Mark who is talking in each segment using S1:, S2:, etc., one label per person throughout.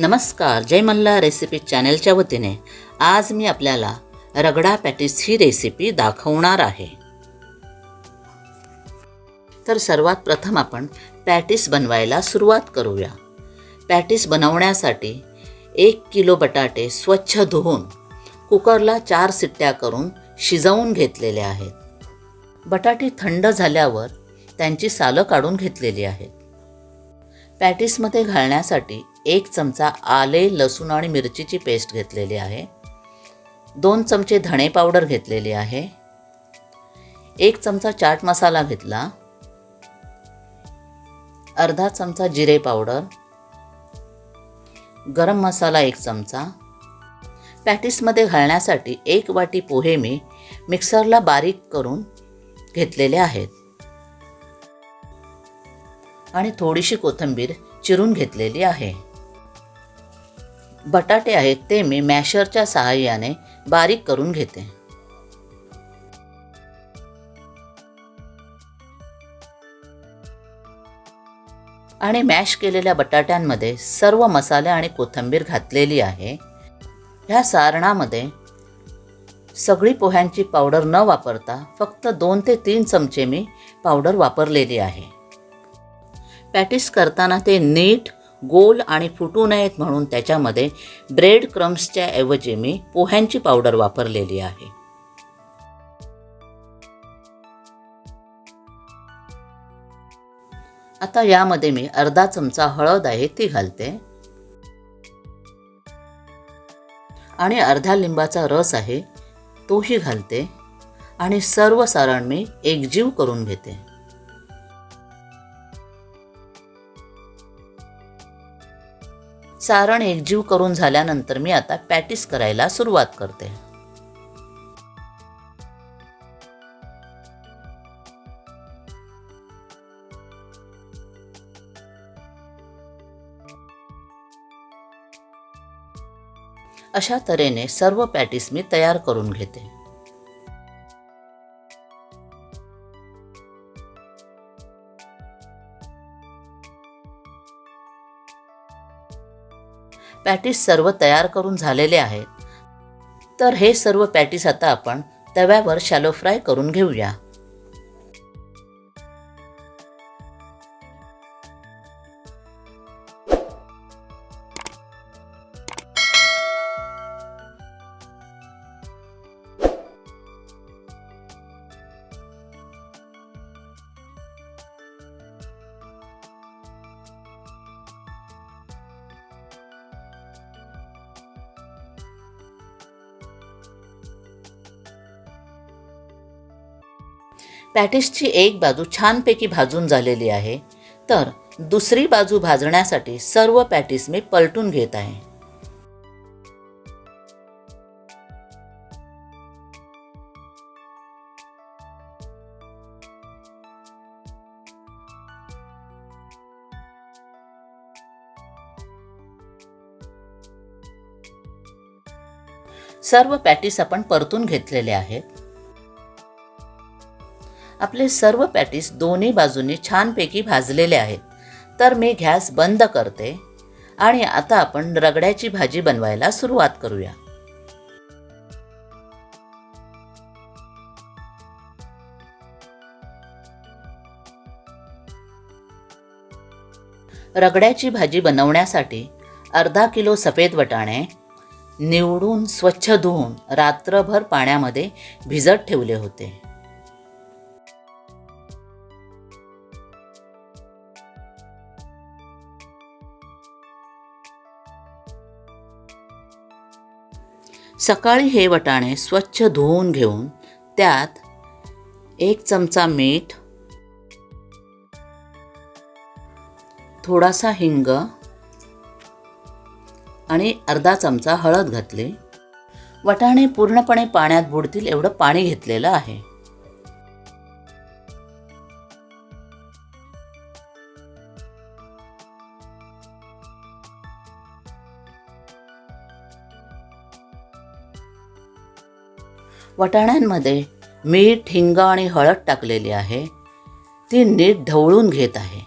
S1: नमस्कार जय मल्ला रेसिपी चॅनलच्या वतीने आज मी आपल्याला रगडा पॅटीस ही रेसिपी दाखवणार आहे. तर सर्वात प्रथम आपण पॅटीस बनवायला सुरुवात करूया. पॅटीस बनवण्यासाठी एक किलो बटाटे स्वच्छ धुवून कुकरला चार सिट्ट्या करून शिजवून घेतलेले आहेत. बटाटे थंड झाल्यावर त्यांची सालं काढून घेतलेली आहेत. पॅटीसमध्ये घालण्यासाठी एक चमचा आले लसूण आणि मिरचीची पेस्ट घेतलेली आहे. दोन चमचे धणे पावडर घेतलेली आहे. एक चमचा चाट मसाला घेतला. अर्धा चमचा जिरे पावडर. गरम मसाला एक चमचा. पॅटीसमध्ये घालण्यासाठी एक वाटी पोहे मी मिक्सरला बारीक करून घेतलेले आहेत. आणि थोडीशी कोथिंबीर चिरून घेतलेली आहे. बटाटे आहेत ते मी मॅशरच्या सहाय्याने बारीक करून घेते. आणि मॅश केलेल्या बटाट्यांमध्ये सर्व मसाले आणि कोथिंबीर घातलेली आहे. ह्या सारणामध्ये सगळी पोह्यांची पावडर न वापरता फक्त दोन ते तीन चमचे मी पावडर वापरलेली आहे. पॅटिस करताना ते नीट गोल आणि फुटू नयेत म्हणून त्याच्यामध्ये ब्रेड क्रम्सच्या ऐवजी मी पोह्यांची पावडर वापरलेली आहे. आता यामध्ये मी अर्धा चमचा हळद आहे ती घालते. आणि अर्धा लिंबाचा रस आहे तोही घालते. आणि सर्व सारण मी एकजीव करून घेते. सारण एकजीव करून झाल्यानंतर मी आता पॅटीस करायला सुरुवात करते. अशा तऱ्हेने सर्व पॅटीस मी तयार करून घेते. पॅटीस सर्व तयार करून झालेले आहेत. तर हे सर्व पॅटीस आता आपण तव्यावर शॅलो फ्राय करून घेऊया. पॅटिसची एक बाजू छानपैकी भाजून झालेली आहे तर दुसरी बाजू भाजण्यासाठी सर्व पॅटीस मी पलटून घेत आहे. सर्व पॅटीस आपण परतून घेतलेले आहेत. आपले सर्व पॅटीस दोन्ही बाजूंनी छानपैकी भाजलेले आहेत. तर मी गॅस बंद करते आणि आता आपण रगड्याची भाजी बनवायला सुरुवात करूया. रगड्याची भाजी बनवण्यासाठी अर्धा किलो सफेद वटाणे निवडून स्वच्छ धुवून रात्रभर पाण्यामध्ये भिजत ठेवले होते. सकाळी हे वटाणे स्वच्छ धुवून घेऊन त्यात एक चमचा मीठ थोडासा हिंग आणि अर्धा चमचा हळद घातली. वटाणे पूर्णपणे पाण्यात बुडतील एवढं पाणी घेतलेलं आहे. वटाण्यांमध्ये मीठ हिंग आणि हळद टाकलेली आहे. ती नीट ढवळून घेत आहे.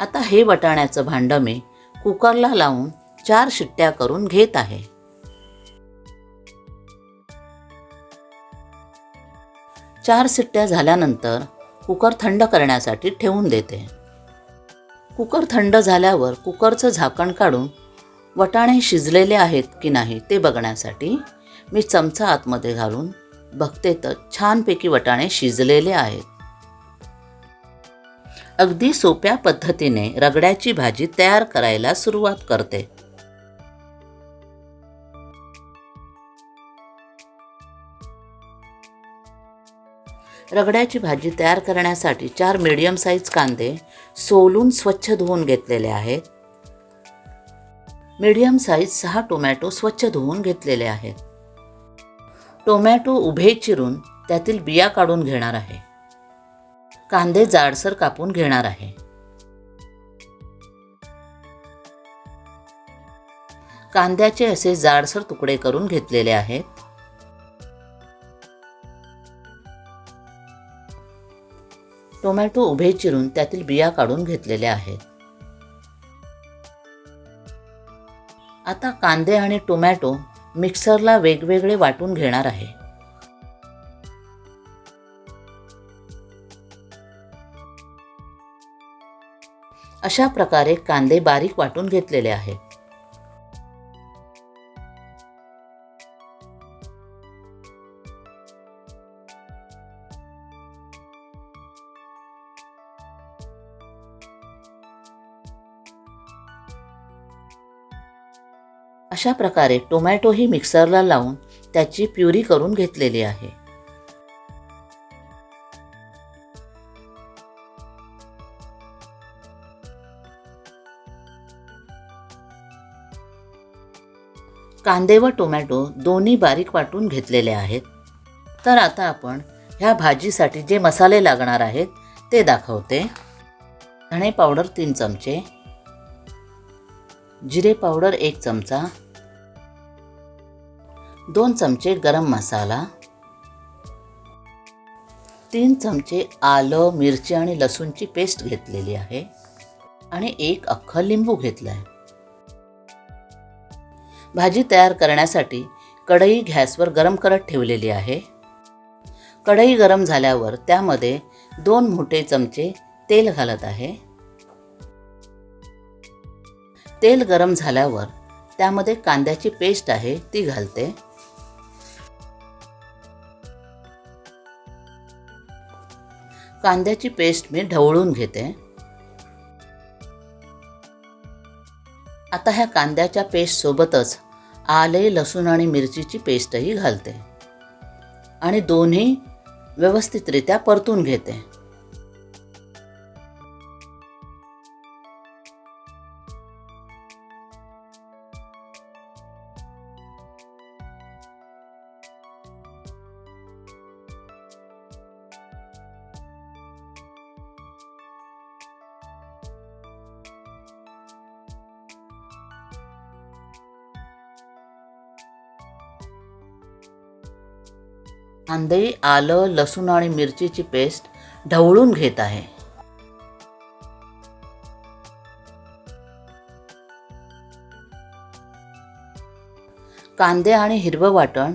S1: आता हे वटाण्याचं भांडं मी कुकरला लावून चार शिट्ट्या करून घेत आहे. चार सिट्ट्या झाल्यानंतर कुकर थंड करण्यासाठी ठेवून देते. कुकर थंड झाल्यावर कुकरचं झाकण काढून वटाणे शिजलेले आहेत की नाही ते बघण्यासाठी मी चमचा आतमध्ये घालून बघते तर छानपैकी वटाणे शिजलेले आहेत. अगदी सोप्या पद्धतीने रगड्याची भाजी तयार करायला सुरुवात करते. रगड्याची भाजी तयार करण्यासाठी चार मीडियम साईज कांदे सोलून स्वच्छ धुवून घेतलेले आहेत. मीडियम साईज सहा टोमॅटो स्वच्छ धुवून घेतलेले आहेत. टोमॅटो उभे चिरून त्यातील बिया काढून घेणार आहे. कांदे जाडसर कापून घेणार आहे. कांद्याचे असे जाडसर तुकडे करून घेतलेले आहेत. टोमॅटो उभे चिरून त्यातील बिया काढून घेतलेल्या आहेत. आता कांदे आणि टोमॅटो मिक्सरला वेगवेगळे वाटून घेणार आहे. अशा प्रकारे कांदे बारीक वाटून घेतलेले आहेत. अशा प्रकारे टोमॅटोही मिक्सरला लावून त्याची प्युरी करून घेतलेली आहे. कांदे व टोमॅटो दोन्ही बारीक वाटून घेतलेले आहेत. तर आता आपण ह्या भाजीसाठी जे मसाले लागणार आहेत ते दाखवते. धणे पावडर तीन चमचे जिरे पावडर एक चमचा दोन चमचे गरम मसाला तीन चमचे आलं मिरची आणि लसूणची पेस्ट घेतलेली आहे आणि एक अख्खं लिंबू घेतलं आहे भाजी तयार करण्यासाठी कढई गॅसवर गरम करत ठेवलेली आहे. कढई गरम झाल्यावर त्यामध्ये दोन मोठे चमचे तेल घालत आहे. तेल गरम झाल्यावर त्यामध्ये कांद्याची पेस्ट आहे ती घालते. कांद्याची पेस्ट मी ढवळून घेते. आता ह्या कांद्याच्या पेस्टसोबतच आले लसूण आणि मिरचीची पेस्टही घालते. आणि दोन्ही व्यवस्थितरित्या परतून घेते. कांदे आलं लसूण आणि मिरचीची पेस्ट ढवळून घेत आहे. कांदे आणि हिरवं वाटण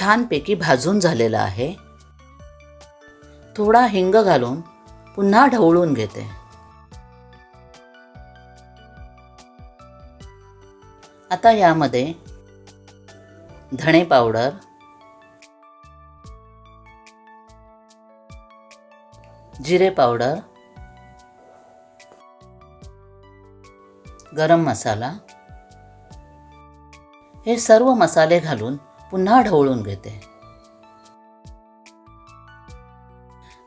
S1: छानपैकी भाजून झालेलं आहे. थोडा हिंग घालून पुन्हा ढवळून घेते. आता यामध्ये धणे पावडर जिरे पावडर गरम मसाला हे सर्व मसाले घालून पुन्हा ढवळून घेते.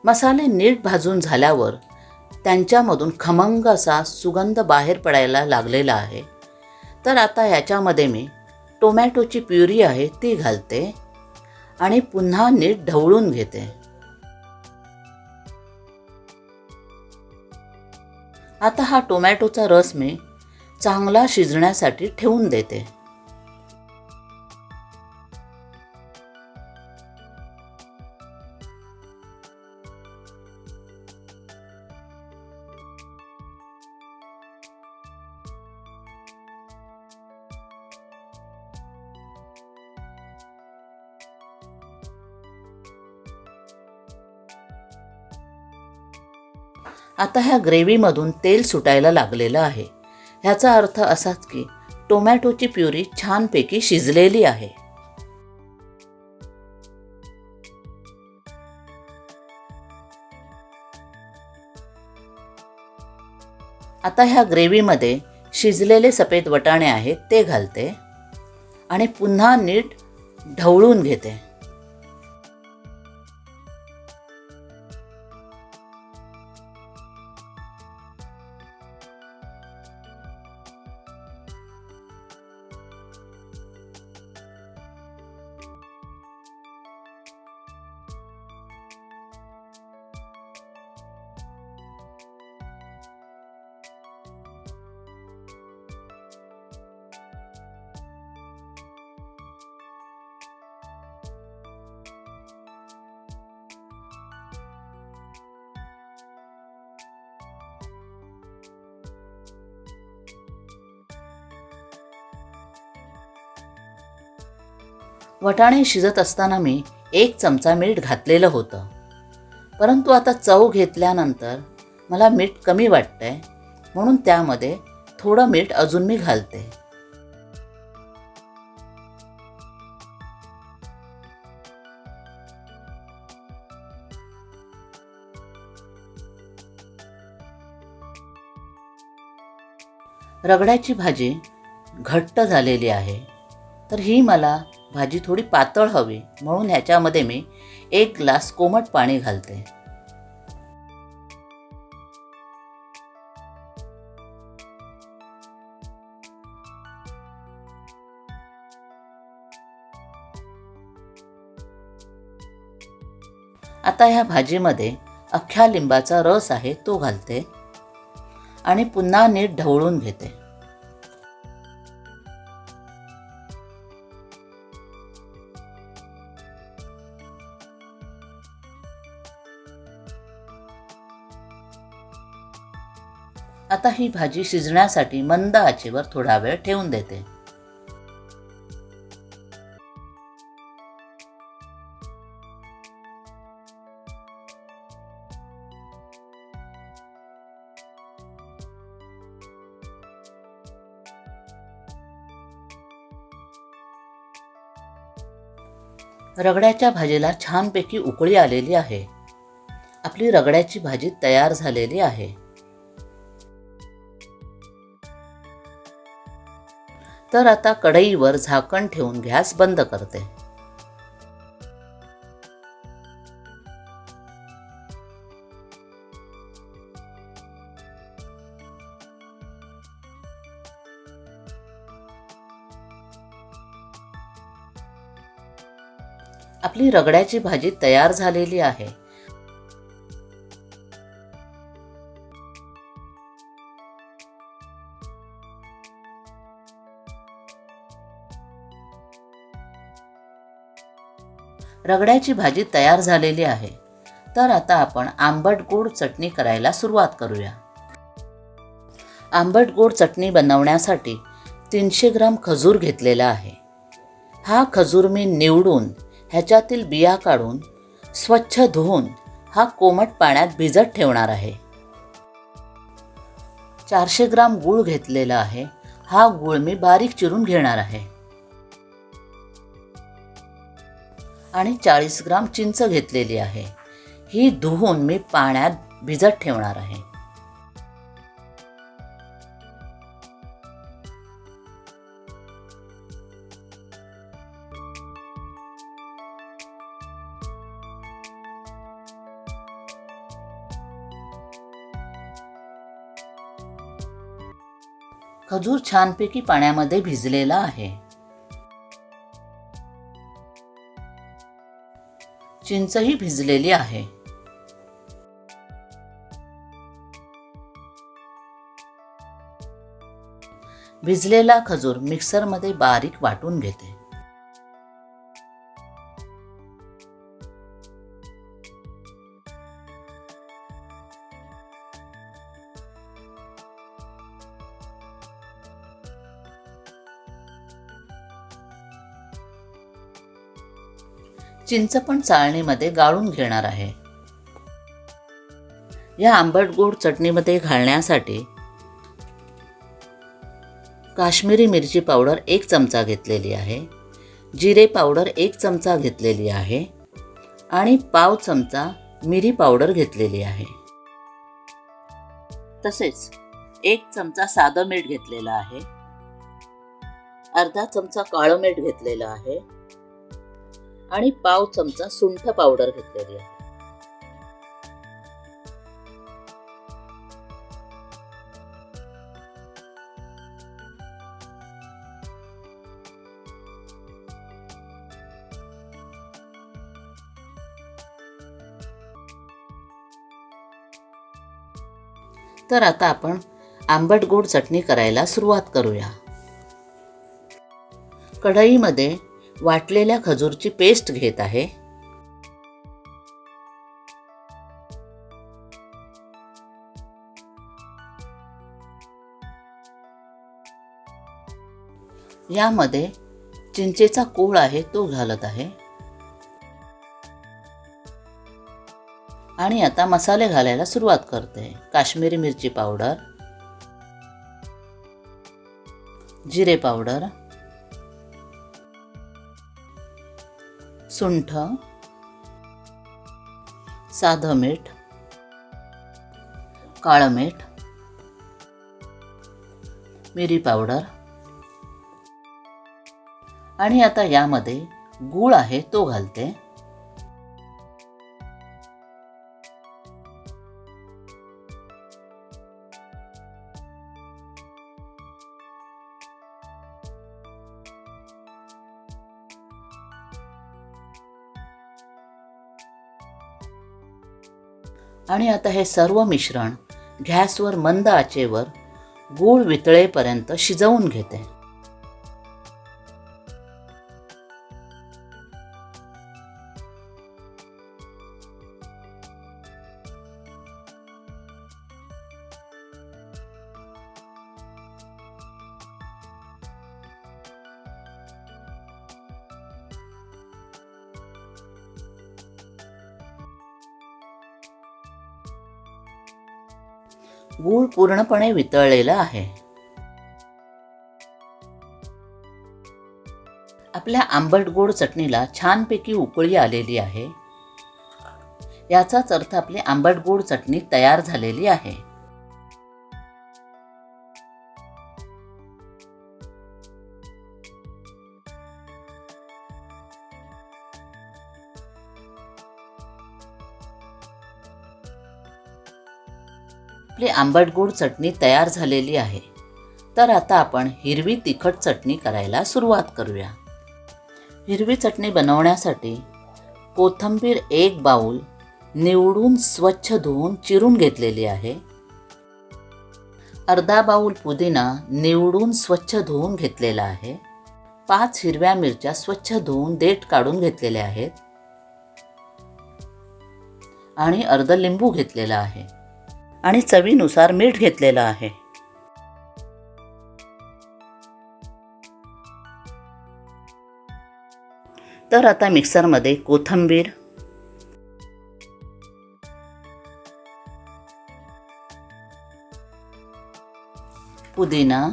S1: मसाले नीट भाजून झाल्यावर त्यांच्यामधून खमंग असा सुगंध बाहेर पडायला लागलेला आहे. तर आता याच्यामध्ये मी टोमॅटोची प्युरी आहे ती घालते आणि पुन्हा नीट ढवळून घेते. आता हा टोमॅटोचा रस मी चांगला शिजण्यासाठी ठेवून देते. आता ह्या ग्रेव्हीमधून तेल सुटायला लागलेलं आहे. ह्याचा अर्थ असाच की टोमॅटोची प्युरी छानपैकी शिजलेली आहे. आता ह्या ग्रेव्हीमध्ये शिजलेले सफेद वटाणे आहेत ते घालते आणि पुन्हा नीट ढवळून घेते. वटाणे शिजत असताना मी एक चमचा मीठ घातलेलं होतं. परंतु आता चव घेतल्यानंतर मला मीठ कमी वाटतंय म्हणून त्यामध्ये थोडं मीठ अजून मी घालते. रगड्याची भाजी घट्ट झालेली आहे तर ही मला भाजी थोडी पातळ हवी म्हणून ह्याच्यामध्ये मी एक ग्लास कोमट पाणी घालते. आता ह्या भाजीमध्ये अख्ख्या लिंबाचा रस आहे तो घालते आणि पुन्हा नीट ढवळून घेते. आता ही भाजी शिजण्यासाठी मंद आचेवर थोडा वेळ ठेवून देते. रगड्याच्या भाजीला छानपैकी उकळी आलेली आहे. आपली रगड्याची भाजी तयार झालेली आहे. तर आता कढईवर झाकण ठेवून गॅस बंद करते. आपली रगड्याची भाजी तयार झालेली आहे. रगड्याची भाजी तयार झालेली आहे. तर आता आपण आंबट गोड चटणी करायला सुरुवात करूया. आंबट गोड चटणी बनवण्यासाठी तीनशे ग्राम खजूर घेतलेला आहे. हा खजूर मी निवडून ह्याच्यातील बिया काढून स्वच्छ धुवून हा कोमट पाण्यात भिजत ठेवणार आहे. चारशे ग्राम गूळ घेतलेला आहे. हा गूळ मी बारीक चिरून घेणार आहे. आणि चाळीस ग्राम चिंच घेतलेली आहे. ही धुवून मी पाण्यात भिजत ठेवणार आहे. खजूर छानपैकी पाण्यामध्ये भिजलेला आहे. चिंचही भिजलेली आहे. भिजलेला खजूर मिक्सरमध्ये बारीक वाटून घेते. चिंच पण चाळणीमध्ये गाळून घेणार आहे. या आंबट गोड चटणीमध्ये घालण्यासाठी काश्मीरी मिरची पावडर एक चमचा घेतलेली आहे जिरे पावडर एक चमचा घेतलेली आहे आणि पाव चमचा मिरी पावडर घेतलेली आहे. तसेच एक चमचा साधं मीठ घेतलेलं आहे अर्धा चमचा काळं मीठ घेतलेलं आहे आणि पाव चमचा सुंठ पावडर घेतलेली आहे. तर आता आपण आंबट गोड चटणी करायला सुरुवात करूया. कढईमध्ये वाटलेल्या खजूरची पेस्ट घेत आहे. यामध्ये चिंचेचा कोळ आहे तो घालत आहे. आणि आता मसाले घालायला सुरुवात करते. काश्मीरी मिरची पावडर जिरे पावडर सुंठ साधं मीठ काळं मीठ मिरी पावडर आणि आता यामध्ये गूळ आहे तो घालते. आणि आता हे सर्व मिश्रण गॅसवर मंद आचेवर गूळ वितळेपर्यंत शिजवून घेते. पूर्णपणे वितळलेलं आहे. आपल्या आंबट गोड चटणीला छानपैकी उकळी आलेली आहे. याचाच अर्थ आपली आंबट गोड चटणी तयार झालेली आहे. आपली आंबट गोड चटणी तयार झालेली आहे. तर आता आपण हिरवी तिखट चटणी करायला सुरुवात करूया. हिरवी चटणी बनवण्यासाठी कोथिंबीर एक बाऊल निवडून स्वच्छ धुवून चिरून घेतलेली आहे. अर्धा बाऊल पुदिना निवडून स्वच्छ धुवून घेतलेला आहे. पाच हिरव्या मिरच्या स्वच्छ धुवून देठ काढून घेतलेल्या आहेत. आणि अर्ध लिंबू घेतलेला आहे. आणि चवीनुसार मीठ घेतलेलं आहे. तर आता मिक्सरमध्ये कोथंबीर पुदिना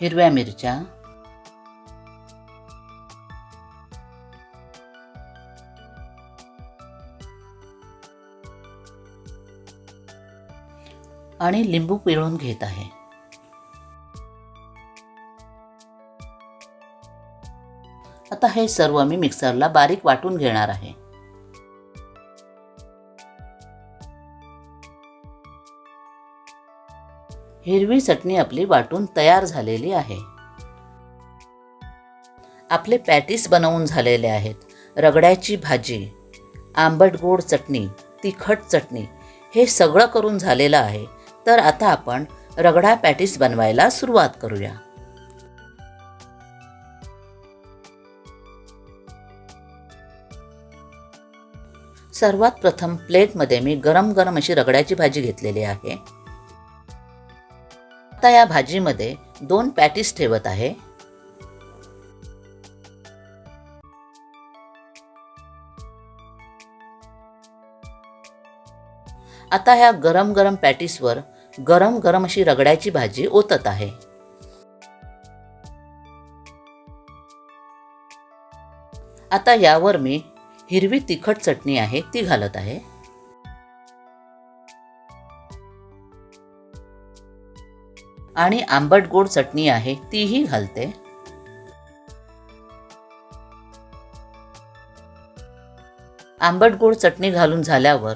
S1: हिरव्या मिरच्या आणि लिंबू पिळून घेत आहे. आता हे सर्व मी मिक्सरला बारीक वाटून घेणार आहे. हिरवी चटणी आपली वाटून तयार झालेली आहे. आपले पॅटीस बनवून झालेले आहेत. रगड्याची भाजी आंबट गोड चटणी तिखट चटणी हे सगळं करून झालेलं आहे. तर आता आपण रगडा पॅटीस बनवायला सुरुवात करूया. सर्वात प्रथम प्लेटमध्ये मी गरम गरम अशी रगड्याची भाजी घेतलेली आहे. आता या भाजीमध्ये दोन पॅटीस ठेवत आहे. आता ह्या गरम गरम पॅटीसवर गरम गरम अशी रगड्याची भाजी ओतत आहे. आता यावर मी हिरवी तिखट चटणी आहे ती घालत आहे. आणि आंबट गोड चटणी आहे तीही घालते. आंबट गोड चटणी घालून झाल्यावर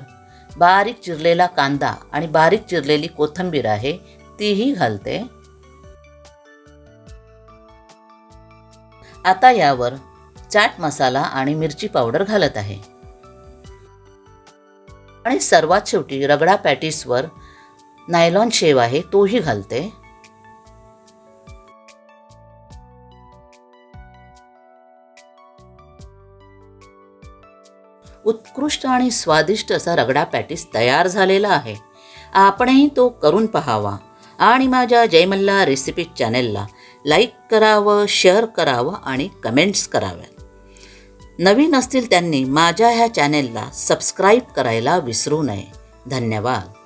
S1: बारीक चिरलेला कांदा आणि बारीक चिरलेली कोथिंबीर आहे तीही घालते. आता यावर चाट मसाला आणि मिरची पावडर घालत आहे. आणि सर्वात शेवटी रगडा पॅटीसवर नायलॉन शेव आहे तोही घालते. उत्कृष्ट आणि स्वादिष्ट असा रगडा पॅटीस तयार झालेला आहे. आपणही तो करून पहावा. आणि माझ्या जयमल्ला रेसिपी चॅनेलला लाईक करावं शेअर करावं आणि कमेंट्स कराव्या नवीन असतील त्यांनी माझ्या ह्या चॅनेलला सबस्क्राईब करायला विसरू नये. धन्यवाद.